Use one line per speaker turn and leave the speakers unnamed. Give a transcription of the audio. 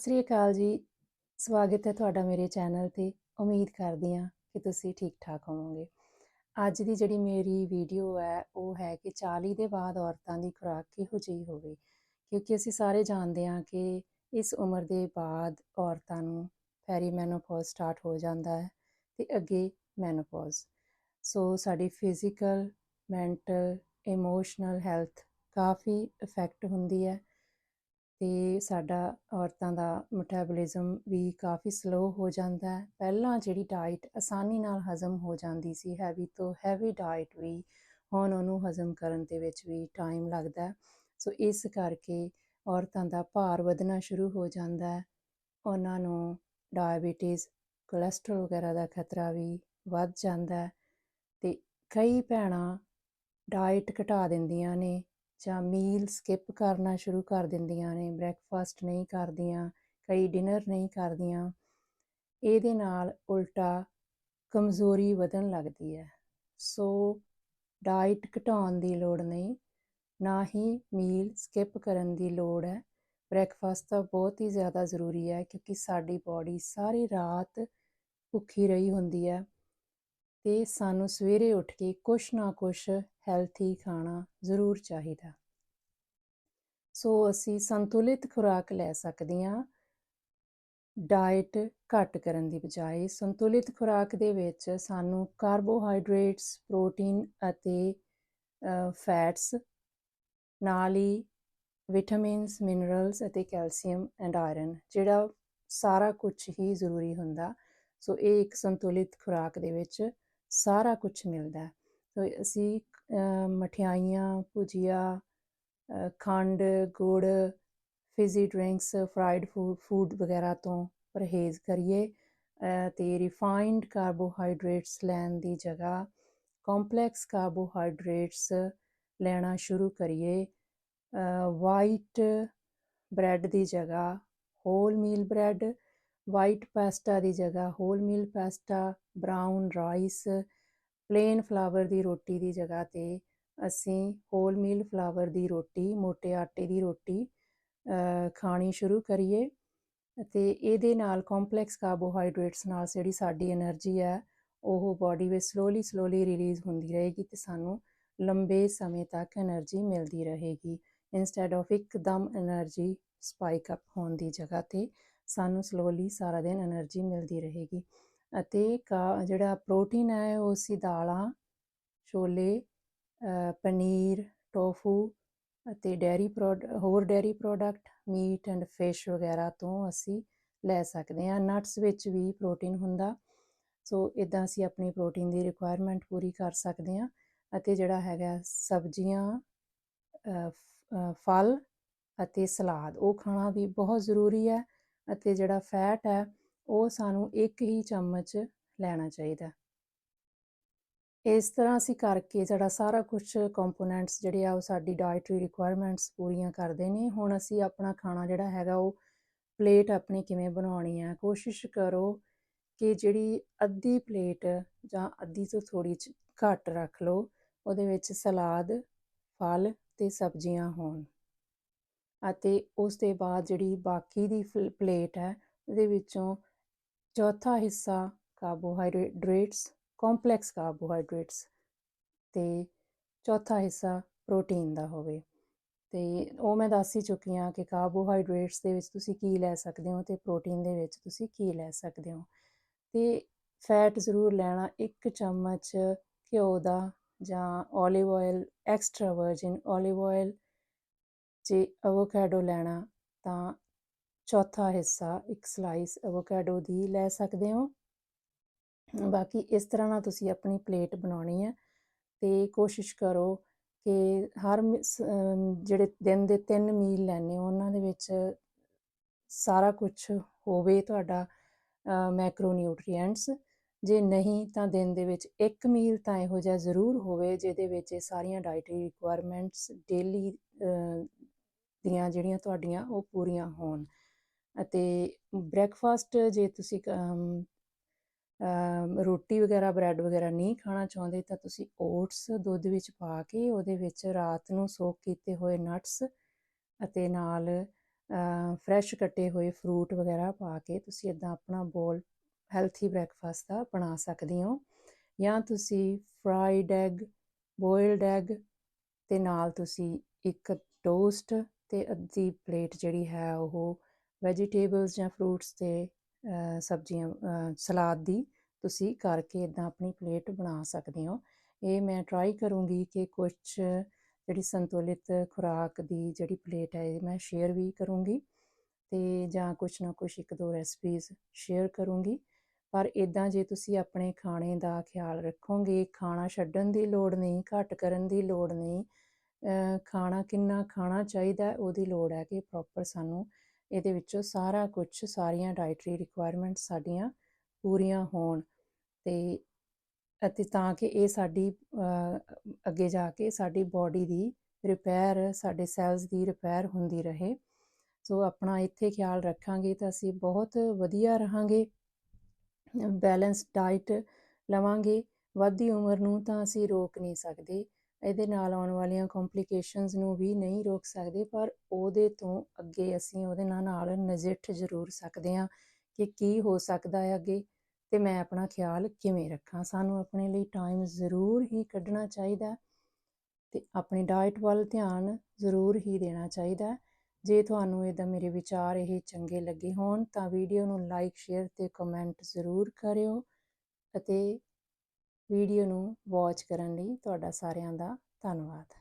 ਸਤਿ ਸ੍ਰੀ ਅਕਾਲ ਜੀ। ਸਵਾਗਤ ਹੈ ਤੁਹਾਡਾ ਮੇਰੇ ਚੈਨਲ ਤੇ। ਉਮੀਦ ਕਰਦੀ ਹਾਂ ਕਿ ਤੁਸੀਂ ਠੀਕ ਠਾਕ ਹੋਵੋਗੇ। ਅੱਜ ਦੀ ਜਿਹੜੀ ਮੇਰੀ ਵੀਡੀਓ ਹੈ, ਉਹ ਹੈ ਕਿ 40 ਦੇ ਬਾਅਦ ਔਰਤਾਂ ਦੀ ਖੁਰਾਕ ਕਿਹੋ ਜਿਹੀ ਹੋਵੇ? ਕਿਉਂਕਿ ਅਸੀਂ ਸਾਰੇ ਜਾਣਦੇ ਹਾਂ ਕਿ ਇਸ ਉਮਰ ਦੇ ਬਾਅਦ ਔਰਤਾਂ ਨੂੰ ਪੈਰੀਮੈਨੋਪੌਜ਼ ਸਟਾਰਟ ਹੋ ਜਾਂਦਾ ਹੈ ਤੇ ਅੱਗੇ ਮੈਨੋਪੌਜ਼ ਸੋ ਸਾਡੀ ਫਿਜ਼ੀਕਲ ਮੈਂਟਲ ਇਮੋਸ਼ਨਲ ਹੈਲਥ ਕਾਫੀ ਇਫੈਕਟ ਹੁੰਦੀ ਹੈ। ਤੇ ਸਾਡਾ ਔਰਤਾਂ ਦਾ ਮੈਟਾਬੋਲਿਜ਼ਮ ਵੀ ਕਾਫੀ ਸਲੋ ਹੋ ਜਾਂਦਾ ਹੈ। ਪਹਿਲਾਂ ਜਿਹੜੀ ਡਾਈਟ ਆਸਾਨੀ ਨਾਲ ਹਜ਼ਮ ਹੋ ਜਾਂਦੀ ਸੀ ਹੈਵੀ ਤੋਂ ਹੈਵੀ ਡਾਈਟ ਵੀ ਹੁਣ ਉਹਨੂੰ ਹਜ਼ਮ ਕਰਨ ਦੇ ਵਿੱਚ ਵੀ ਟਾਈਮ ਲੱਗਦਾ ਸੋ ਇਸ ਕਰਕੇ ਔਰਤਾਂ ਦਾ ਭਾਰ ਵਧਣਾ ਸ਼ੁਰੂ ਹੋ ਜਾਂਦਾ ਹੈ। ਉਹਨਾਂ ਨੂੰ ਡਾਇਬੀਟੀਜ਼ ਕੋਲੇਸਟ੍ਰੋਲ ਵਗੈਰਾ ਦਾ ਖਤਰਾ ਵੀ ਵੱਧ ਜਾਂਦਾ ਹੈ ਤੇ ਕਈ ਭੈਣਾਂ ਡਾਈਟ ਘਟਾ ਦਿੰਦੀਆਂ ਨੇ ਜਾਂ ਮੀਲ ਸਕਿਪ ਕਰਨਾ ਸ਼ੁਰੂ ਕਰ ਦਿੰਦੀਆਂ ਨੇ, ਬ੍ਰੈਕਫਾਸਟ ਨਹੀਂ ਕਰਦੀਆਂ, ਕਈ ਡਿਨਰ ਨਹੀਂ ਕਰਦੀਆਂ, ਇਹਦੇ ਨਾਲ ਉਲਟਾ ਕਮਜ਼ੋਰੀ ਵਧਣ ਲੱਗਦੀ ਹੈ। ਸੋ ਡਾਈਟ ਘਟਾਉਣ ਦੀ ਲੋੜ ਨਹੀਂ, ਨਾ ਹੀ ਮੀਲ ਸਕਿਪ ਕਰਨ ਦੀ ਲੋੜ ਹੈ। ਬ੍ਰੈਕਫਾਸਟ ਤਾਂ ਬਹੁਤ ਹੀ ਜ਼ਿਆਦਾ ਜ਼ਰੂਰੀ ਹੈ ਕਿਉਂਕਿ ਸਾਡੀ ਬਾਡੀ ਸਾਰੀ ਰਾਤ ਭੁੱਖੀ ਰਹੀ ਹੁੰਦੀ ਹੈ। ਤੇ ਸਾਨੂੰ ਸਵੇਰੇ ਉੱਠ ਕੇ ਕੁਛ ਨਾ ਕੁਛ ਹੈਲਥੀ ਖਾਣਾ ਜ਼ਰੂਰ ਚਾਹੀਦਾ। ਸੋ ਅਸੀਂ ਸੰਤੁਲਿਤ ਖੁਰਾਕ ਲੈ ਸਕਦੇ ਹਾਂ। ਡਾਈਟ ਘੱਟ ਕਰਨ ਦੀ ਬਜਾਏ ਸੰਤੁਲਿਤ ਖੁਰਾਕ ਦੇ ਵਿੱਚ ਸਾਨੂੰ ਕਾਰਬੋਹਾਈਡਰੇਟਸ ਪ੍ਰੋਟੀਨ ਅਤੇ ਫੈਟਸ ਨਾਲ ਹੀ ਵਿਟਾਮਿਨਸ ਮਿਨਰਲਸ ਅਤੇ ਕੈਲਸ਼ੀਅਮ ਐਂਡ ਆਇਰਨ ਜਿਹੜਾ ਸਾਰਾ ਕੁਝ ਹੀ ਜ਼ਰੂਰੀ ਹੁੰਦਾ। ਸੋ ਇਹ ਇੱਕ ਸੰਤੁਲਿਤ ਖੁਰਾਕ ਦੇ ਵਿੱਚ ਸਾਰਾ ਕੁਝ ਮਿਲਦਾ ਸੋ ਅਸੀਂ ਮਠਿਆਈਆਂ, ਭੁਜੀਆ ਖੰਡ, ਗੁੜ ਫਿਜ਼ੀ ਡਰਿੰਕਸ ਫਰਾਈਡ ਫੂਡ ਵਗੈਰਾ ਤੋਂ ਪਰਹੇਜ਼ ਕਰੀਏ। ਤੇ ਰਿਫਾਈਨਡ ਕਾਰਬੋਹਾਈਡਰੇਟਸ ਲੈਣ ਦੀ ਜਗ੍ਹਾ ਕੰਪਲੈਕਸ ਕਾਰਬੋਹਾਈਡਰੇਟਸ ਲੈਣਾ ਸ਼ੁਰੂ ਕਰੀਏ। ਵਾਈਟ ਬ੍ਰੈਡ ਦੀ ਜਗ੍ਹਾ whole meal bread white pasta ਦੀ ਜਗ੍ਹਾ, whole meal pasta brown rice, plain flour ਦੀ ਰੋਟੀ ਦੀ ਜਗ੍ਹਾ ਤੇ ਅਸੀਂ ਹੋਲ ਮੀਲ ਫਲਾਵਰ ਦੀ ਰੋਟੀ, ਮੋਟੇ ਆਟੇ ਦੀ ਰੋਟੀ ਖਾਣੀ ਸ਼ੁਰੂ ਕਰੀਏ ਅਤੇ ਇਹਦੇ ਨਾਲ ਕੰਪਲੈਕਸ ਕਾਰਬੋਹਾਈਡਰੇਟਸ ਨਾਲ ਜਿਹੜੀ ਸਾਡੀ એનર્ਜੀ ਹੈ, ਉਹ ਬਾਡੀ ਵਿੱਚ ਸਲੋਲੀ ਸਲੋਲੀ ਰਿਲੀਜ਼ ਹੁੰਦੀ ਰਹੇਗੀ ਤੇ ਸਾਨੂੰ ਲੰਬੇ ਸਮੇਂ ਤੱਕ એનર્ਜੀ ਮਿਲਦੀ ਰਹੇਗੀ। ਇਨਸਟੈਡ ਆਫ ਇੱਕਦਮ એનર્ਜੀ ਸਪਾਈਕ ਅਪ ਹੋਣ ਦੀ ਜਗ੍ਹਾ ਤੇ ਸਾਨੂੰ ਸਲੋਲੀ ਸਾਰਾ ਦਿਨ એનર્ਜੀ ਮਿਲਦੀ ਰਹੇਗੀ ਅਤੇ ਜਿਹੜਾ ਪ੍ਰੋਟੀਨ ਹੈ ਉਹ ਅਸੀਂ ਦਾਲਾਂ, ਛੋਲੇ ਪਨੀਰ ਟੋਫੂ ਅਤੇ ਡੈਰੀ ਹੋਰ dairy product meat and fish ਵਗੈਰਾ ਤੋਂ ਅਸੀਂ ਲੈ ਸਕਦੇ ਹਾਂ। ਨਟਸ ਵਿੱਚ ਵੀ ਪ੍ਰੋਟੀਨ ਹੁੰਦਾ। ਸੋ ਇਦਾਂ ਅਸੀਂ ਆਪਣੀ ਪ੍ਰੋਟੀਨ ਦੀ ਰਿਕੁਆਇਰਮੈਂਟ ਪੂਰੀ ਕਰ ਸਕਦੇ ਹਾਂ ਅਤੇ ਜਿਹੜਾ ਹੈਗਾ ਸਬਜ਼ੀਆਂ ਫਲ ਅਤੇ ਸਲਾਦ, ਉਹ ਖਾਣਾ ਵੀ ਬਹੁਤ ਜ਼ਰੂਰੀ ਹੈ। ਅਤੇ ਜਿਹੜਾ ਫੈਟ ਹੈ, ਉਹ ਸਾਨੂੰ ਇੱਕ ਹੀ ਚਮਚ ਲੈਣਾ ਚਾਹੀਦਾ ਇਸ ਤਰ੍ਹਾਂ ਅਸੀਂ ਕਰਕੇ ਜਿਹੜਾ ਸਾਰਾ ਕੁਝ ਕੰਪੋਨੈਂਟਸ ਜਿਹੜੇ ਆ, ਉਹ ਸਾਡੀ ਡਾਈਟਰੀ ਰਿਕੁਆਇਰਮੈਂਟਸ ਪੂਰੀਆਂ ਕਰਦੇ ਨੇ। ਹੁਣ ਅਸੀਂ ਆਪਣਾ ਖਾਣਾ ਜਿਹੜਾ ਹੈਗਾ, ਉਹ ਪਲੇਟ ਆਪਣੀ ਕਿਵੇਂ ਬਣਾਉਣੀ ਹੈ, ਕੋਸ਼ਿਸ਼ ਕਰੋ ਕਿ ਜਿਹੜੀ ਅੱਧੀ ਪਲੇਟ ਜਾਂ ਅੱਧੀ ਤੋਂ ਥੋੜੀ ਘੱਟ ਰੱਖ ਲਓ। ਉਹਦੇ ਵਿੱਚ ਸਲਾਦ, ਫਲ ਤੇ ਸਬਜ਼ੀਆਂ ਹੋਣ। ਅਤੇ ਉਸ ਦੇ ਬਾਅਦ ਜਿਹੜੀ ਬਾਕੀ ਦੀ ਪਲੇਟ ਹੈ, ਉਹਦੇ ਵਿੱਚੋਂ ਚੌਥਾ ਹਿੱਸਾ ਕਾਰਬੋਹਾਈਡਰੇਟਸ, ਕੰਪਲੈਕਸ ਕਾਰਬੋਹਾਈਡਰੇਟਸ ਤੇ ਚੌਥਾ ਹਿੱਸਾ ਪ੍ਰੋਟੀਨ ਦਾ ਹੋਵੇ। ਤੇ ਉਹ ਮੈਂ ਦੱਸ ਹੀ ਚੁੱਕੀ ਹਾਂ ਕਿ ਕਾਰਬੋਹਾਈਡਰੇਟਸ ਦੇ ਵਿੱਚ ਤੁਸੀਂ ਕੀ ਲੈ ਸਕਦੇ ਹੋ ਤੇ ਪ੍ਰੋਟੀਨ ਦੇ ਵਿੱਚ ਤੁਸੀਂ ਕੀ ਲੈ ਸਕਦੇ ਹੋ। ਤੇ ਫੈਟ ਜ਼ਰੂਰ ਲੈਣਾ, ਇੱਕ ਚਮਚ ਘਿਓ ਦਾ ਜਾਂ olive oil extra virgin olive oil ਜੇ ਐਵੋਕਾਡੋ ਲੈਣਾ, ਤਾਂ ਚੌਥਾ ਹਿੱਸਾ, ਇੱਕ ਸਲਾਈਸ ਐਵੋਕਾਡੋ ਦੀ ਲੈ ਸਕਦੇ ਹੋ। ਬਾਕੀ ਇਸ ਤਰ੍ਹਾਂ ਨਾਲ ਤੁਸੀਂ ਆਪਣੀ ਪਲੇਟ ਬਣਾਉਣੀ ਹੈ ਤੇ ਕੋਸ਼ਿਸ਼ ਕਰੋ ਕਿ ਹਰ ਜਿਹੜੇ ਦਿਨ ਦੇ ਤਿੰਨ ਮੀਲ ਲੈਣੇ ਉਹਨਾਂ ਦੇ ਵਿੱਚ ਸਾਰਾ ਕੁਝ ਹੋਵੇ ਤੁਹਾਡਾ ਮੈਕਰੋ ਨਿਊਟ੍ਰੀਐਂਟਸ ਜੇ ਨਹੀਂ, ਤਾਂ ਦਿਨ ਦੇ ਵਿੱਚ ਇੱਕ ਮੀਲ ਤਾਂ ਇਹੋ ਜਿਹਾ ਜ਼ਰੂਰ ਹੋਵੇ, ਜਿਹਦੇ ਵਿੱਚ ਇਹ ਸਾਰੀਆਂ ਡਾਈਟਰੀ ਰਿਕੁਆਇਰਮੈਂਟਸ ਡੇਲੀ ਦੀਆਂ ਜਿਹੜੀਆਂ ਤੁਹਾਡੀਆਂ ਉਹ ਪੂਰੀਆਂ ਹੋਣ। ਅਤੇ ਬ੍ਰੈਕਫਾਸਟ ਜੇ ਤੁਸੀਂ ਰੋਟੀ ਵਗੈਰਾ ਬ੍ਰੈਡ ਵਗੈਰਾ ਨਹੀਂ ਖਾਣਾ ਚਾਹੁੰਦੇ, ਤਾਂ ਤੁਸੀਂ ਓਟਸ ਦੁੱਧ ਵਿੱਚ ਪਾ ਕੇ ਉਹਦੇ ਵਿੱਚ ਰਾਤ ਨੂੰ ਸੋਕ ਕੀਤੇ ਹੋਏ ਨਟਸ ਅਤੇ ਨਾਲ ਫਰੈਸ਼ ਕੱਟੇ ਹੋਏ ਫਰੂਟ ਵਗੈਰਾ ਪਾ ਕੇ ਤੁਸੀਂ ਇਦਾਂ ਆਪਣਾ ਬੋਲ ਹੈਲਥੀ ਬ੍ਰੈਕਫਾਸਟ ਦਾ ਬਣਾ ਸਕਦੇ ਹੋ। ਜਾਂ ਤੁਸੀਂ ਫਰਾਈਡ ਐਗ ਬੋਇਲਡ ਐਗ ਤੇ ਨਾਲ ਤੁਸੀਂ ਇੱਕ ਟੋਸਟ ਤੇ ਅੱਧੀ ਪਲੇਟ ਜਿਹੜੀ ਹੈ ਉਹ ਵੈਜੀਟੇਬਲਸ ਜਾਂ ਫਰੂਟਸ ਤੇ ਸਬਜ਼ੀਆਂ ਸਲਾਦ ਦੀ ਤੁਸੀਂ ਕਰਕੇ ਇਦਾਂ ਆਪਣੀ ਪਲੇਟ ਬਣਾ ਸਕਦੇ ਹੋ। ਇਹ ਮੈਂ ਟਰਾਈ ਕਰੂੰਗੀ ਕਿ ਕੁਝ ਜਿਹੜੀ ਸੰਤੁਲਿਤ ਖੁਰਾਕ ਦੀ ਜਿਹੜੀ ਪਲੇਟ ਹੈ, ਇਹ ਮੈਂ ਸ਼ੇਅਰ ਵੀ ਕਰੂੰਗੀ ਤੇ ਜਾਂ ਕੁਝ ਨਾ ਕੁਝ ਇੱਕ ਦੋ ਰੈਸਪੀਜ਼ ਸ਼ੇਅਰ ਕਰੂੰਗੀ। ਪਰ ਇਦਾਂ ਜੇ ਤੁਸੀਂ ਆਪਣੇ ਖਾਣੇ ਦਾ ਖਿਆਲ ਰੱਖੋਗੇ, ਖਾਣਾ ਛੱਡਣ ਦੀ ਲੋੜ ਨਹੀਂ, ਘੱਟ ਕਰਨ ਦੀ ਲੋੜ ਨਹੀਂ ਖਾਣਾ ਕਿੰਨਾ ਖਾਣਾ ਚਾਹੀਦਾ ਉਹਦੀ ਲੋੜ ਹੈ ਕਿ ਪ੍ਰੋਪਰ ਸਾਨੂੰ ਇਹਦੇ ਵਿੱਚੋਂ ਸਾਰਾ ਕੁਝ ਸਾਰੀਆਂ ਡਾਈਟਰੀ ਰਿਕੁਆਇਰਮੈਂਟਸ ਸਾਡੀਆਂ ਪੂਰੀਆਂ ਹੋਣ ਤੇ ਅਤੇ ਤਾਂ ਕਿ ਇਹ ਸਾਡੀ ਅੱਗੇ ਜਾ ਕੇ ਸਾਡੀ ਬਾਡੀ ਦੀ ਰਿਪੇਅਰ ਸਾਡੇ ਸੈਲਸ ਦੀ ਰਿਪੇਅਰ ਹੁੰਦੀ ਰਹੇ। ਸੋ ਆਪਣਾ ਇੱਥੇ ਖਿਆਲ ਰੱਖਾਂਗੇ ਤਾਂ ਅਸੀਂ ਬਹੁਤ ਵਧੀਆ ਰਹਾਂਗੇ। ਬੈਲੈਂਸ ਡਾਈਟ ਲਵਾਂਗੇ। ਵੱਧਦੀ ਉਮਰ ਨੂੰ ਤਾਂ ਅਸੀਂ ਰੋਕ ਨਹੀਂ ਸਕਦੇ। ਇਹਦੇ ਨਾਲ ਆਉਣ ਵਾਲੀਆਂ ਕੰਪਲਿਕੇਸ਼ਨਸ ਨੂੰ ਵੀ ਨਹੀਂ ਰੋਕ ਸਕਦੇ, ਪਰ ਉਹਦੇ ਤੋਂ ਅੱਗੇ ਅਸੀਂ ਉਹਦੇ ਨਾਲ ਨਾਲ ਨਜਿੱਠ ਜ਼ਰੂਰ ਸਕਦੇ ਹਾਂ ਕਿ ਕੀ ਹੋ ਸਕਦਾ ਹੈ ਅੱਗੇ ਤੇ ਮੈਂ ਆਪਣਾ ਖਿਆਲ ਕਿਵੇਂ ਰੱਖਾਂ। ਸਾਨੂੰ ਆਪਣੇ ਲਈ ਟਾਈਮ ਜ਼ਰੂਰ ਹੀ ਕੱਢਣਾ ਚਾਹੀਦਾ ਤੇ ਆਪਣੀ ਡਾਈਟ ਵੱਲ ਧਿਆਨ ਜ਼ਰੂਰ ਹੀ ਦੇਣਾ ਚਾਹੀਦਾ ਜੇ ਤੁਹਾਨੂੰ ਇਹਦਾ ਮੇਰੇ ਵਿਚਾਰ ਇਹ ਚੰਗੇ ਲੱਗੇ ਹੋਣ ਤਾਂ ਵੀਡੀਓ ਨੂੰ ਲਾਈਕ ਸ਼ੇਅਰ ਤੇ ਕਮੈਂਟ ਜ਼ਰੂਰ ਕਰਿਓ ਅਤੇ ਵੀਡੀਓ ਨੂੰ ਵਾਚ ਕਰਨ ਲਈ ਤੁਹਾਡਾ ਸਾਰਿਆਂ ਦਾ ਧੰਨਵਾਦ।